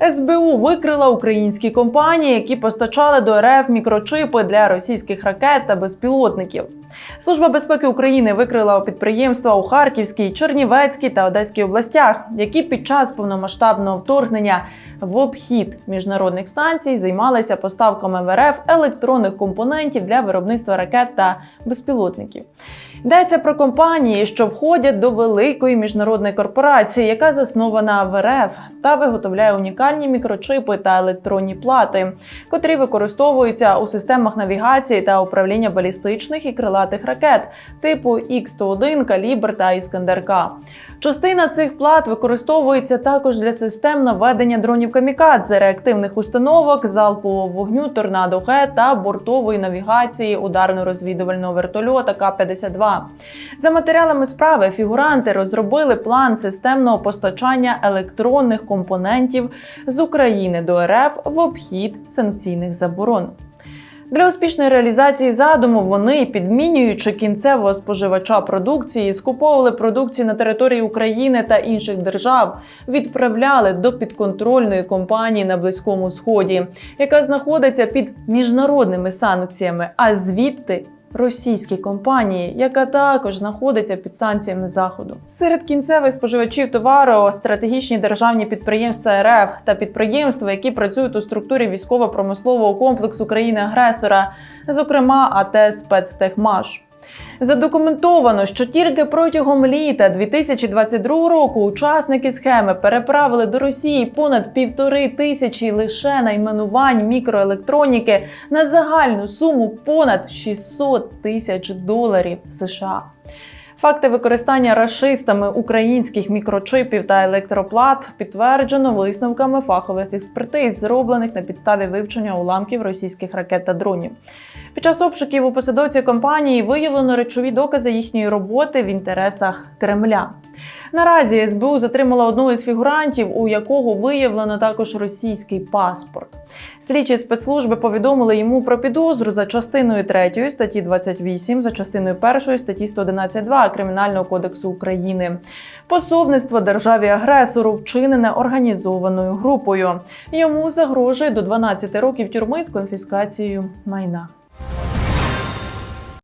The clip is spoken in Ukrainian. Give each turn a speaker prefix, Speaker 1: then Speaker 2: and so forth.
Speaker 1: СБУ викрила українські компанії, які постачали до РФ мікрочипи для російських ракет та безпілотників. Служба безпеки України викрила підприємства у Харківській, Чернівецькій та Одеській областях, які під час повномасштабного вторгнення в обхід міжнародних санкцій займалися поставками в РФ електронних компонентів для виробництва ракет та безпілотників. Йдеться про компанії, що входять до великої міжнародної корпорації, яка заснована в РФ та виготовляє унікальні мікрочипи та електронні плати, котрі використовуються у системах навігації та управління балістичних і крилатих ракет типу Х-101, Калібр та Іскандер-К. Частина цих плат використовується також для систем наведення дронів камікадзе, реактивних установок, залпового вогню торнадо Г та бортової навігації ударно-розвідувального вертольота К-52. За матеріалами справи фігуранти розробили план системного постачання електронних компонентів з України до РФ в обхід санкційних заборон. Для успішної реалізації задуму вони, підмінюючи кінцевого споживача продукції, скуповували продукції на території України та інших держав, відправляли до підконтрольної компанії на Близькому Сході, яка знаходиться під міжнародними санкціями, а звідти. Російській компанії, яка також знаходиться під санкціями заходу, серед кінцевих споживачів товару стратегічні державні підприємства РФ та підприємства, які працюють у структурі військово-промислового комплексу країни-агресора, зокрема АТ «Спецтехмаш». Задокументовано, що тільки протягом літа 2022 року учасники схеми переправили до Росії понад півтори тисячі лише найменувань мікроелектроніки на загальну суму понад 600 тисяч доларів США. Факти використання рашистами українських мікрочипів та електроплат підтверджено висновками фахових експертиз, зроблених на підставі вивчення уламків російських ракет та дронів. Під час обшуків у посадовці компанії виявлено речові докази їхньої роботи в інтересах Кремля. Наразі СБУ затримала одного із фігурантів, у якого виявлено також російський паспорт. Слідчі спецслужби повідомили йому про підозру за частиною 3 статті 28, за частиною 1 статті 111.2 Кримінального кодексу України. Пособництво державі агресору вчинене організованою групою. Йому загрожує до 12 років тюрми з конфіскацією майна.